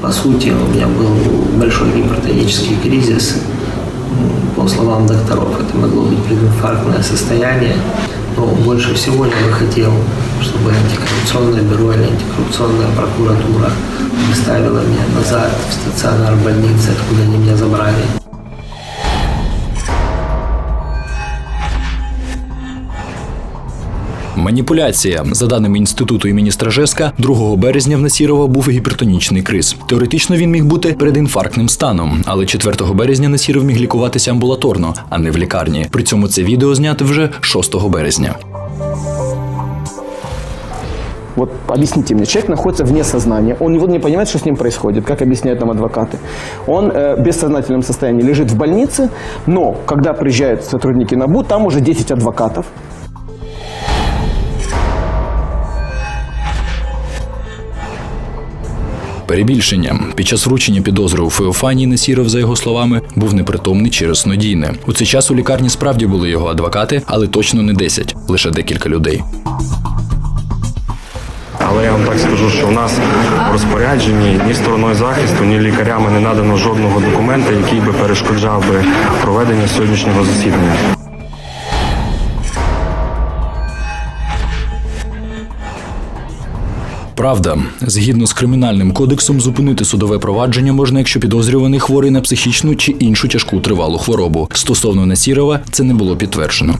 По сути, у меня был большой гипертонический кризис. По словам докторов, это могло быть прединфарктное состояние. Но больше всего я бы хотел, чтобы антикоррупционное бюро или антикоррупционная прокуратура доставила меня назад в стационар больницы, откуда они меня забрали. Маніпуляція. За даними інституту імені Стражеска, 2 березня в Насірова був гіпертонічний криз. Теоретично він міг бути передінфарктним станом, але 4 березня Насіров міг лікуватися амбулаторно, а не в лікарні. При цьому це відео знято вже 6 березня. Вот объясните мне, человек находится вне сознания, он не, не понимает, что с ним происходит, как объясняют нам адвокаты. Он э, в бессознательном состоянии лежит в больнице, но когда приезжают сотрудники НАБУ, там уже 10 адвокатов. Перебільшення під час вручення підозри у Феофанії Насіров, за його словами, був непритомний через снодійне. У цей час у лікарні справді були його адвокати, але точно не 10, лише декілька людей. Але я вам так скажу, що в нас в розпорядженні ні стороною захисту, ні лікарями не надано жодного документа, який би перешкоджав би проведення сьогоднішнього засідання. Правда, згідно з кримінальним кодексом, зупинити судове провадження можна, якщо підозрюваний хворий на психічну чи іншу тяжку тривалу хворобу. Стосовно Насірова це не було підтверджено.